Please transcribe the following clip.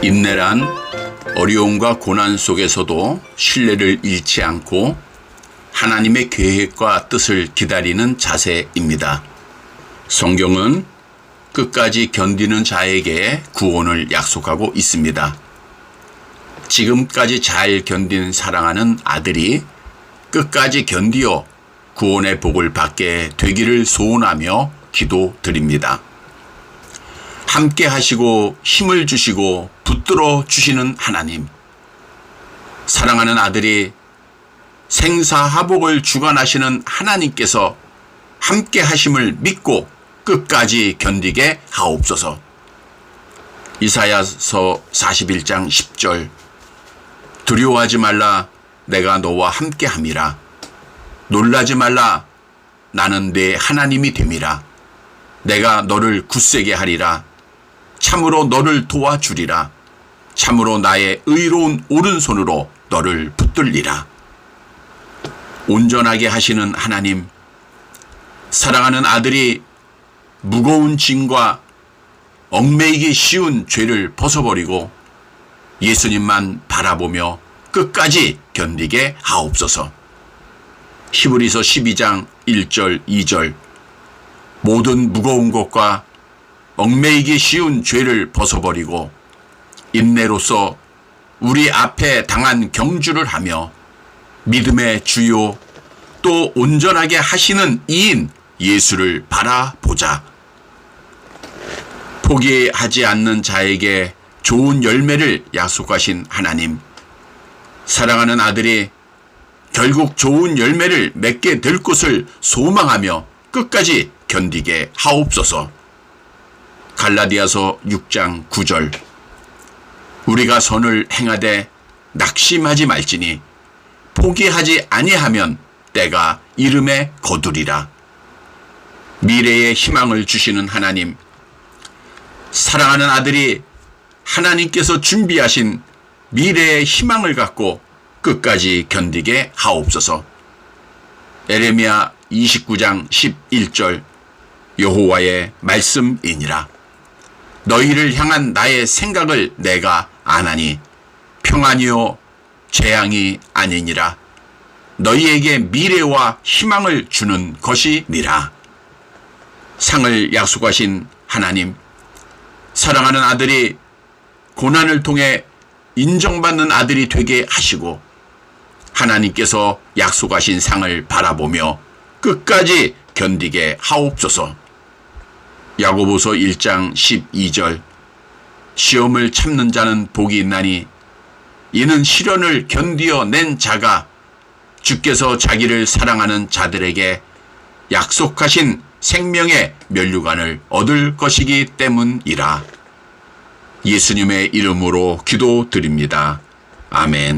인내란 어려움과 고난 속에서도 신뢰를 잃지 않고 하나님의 계획과 뜻을 기다리는 자세입니다. 성경은 끝까지 견디는 자에게 구원을 약속하고 있습니다. 지금까지 잘 견딘 사랑하는 아들이 끝까지 견디어 구원의 복을 받게 되기를 소원하며 기도드립니다. 함께 하시고 힘을 주시고 붙들어 주시는 하나님. 사랑하는 아들이 생사하복을 주관하시는 하나님께서 함께 하심을 믿고 끝까지 견디게 하옵소서. 이사야서 41장 10절. 두려워하지 말라 내가 너와 함께 함이라. 놀라지 말라 나는 내 하나님이 됨이라. 내가 너를 굳세게 하리라. 참으로 너를 도와주리라 참으로 나의 의로운 오른손으로 너를 붙들리라 온전하게 하시는 하나님 사랑하는 아들이 무거운 짐과 얽매이기 쉬운 죄를 벗어버리고 예수님만 바라보며 끝까지 견디게 하옵소서. 히브리서 12장 1절 2절 모든 무거운 것과 얽매이기 쉬운 죄를 벗어버리고 인내로서 우리 앞에 당한 경주를 하며 믿음의 주요 또 온전하게 하시는 이인 예수를 바라보자. 포기하지 않는 자에게 좋은 열매를 약속하신 하나님. 사랑하는 아들이 결국 좋은 열매를 맺게 될 것을 소망하며 끝까지 견디게 하옵소서. 갈라디아서 6장 9절. 우리가 선을 행하되 낙심하지 말지니 포기하지 아니하면 때가 이름에 거두리라. 미래의 희망을 주시는 하나님. 사랑하는 아들이 하나님께서 준비하신 미래의 희망을 갖고 끝까지 견디게 하옵소서. 에레미야 29장 11절 여호와의 말씀이니라. 너희를 향한 나의 생각을 내가 아나니 평안이요 재앙이 아니니라. 너희에게 미래와 희망을 주는 것이니라. 상을 약속하신 하나님, 사랑하는 아들이 고난을 통해 인정받는 아들이 되게 하시고 하나님께서 약속하신 상을 바라보며 끝까지 견디게 하옵소서. 야고보서 1장 12절 시험을 참는 자는 복이 있나니 이는 시련을 견디어 낸 자가 주께서 자기를 사랑하는 자들에게 약속하신 생명의 면류관을 얻을 것이기 때문이라. 예수님의 이름으로 기도드립니다. 아멘.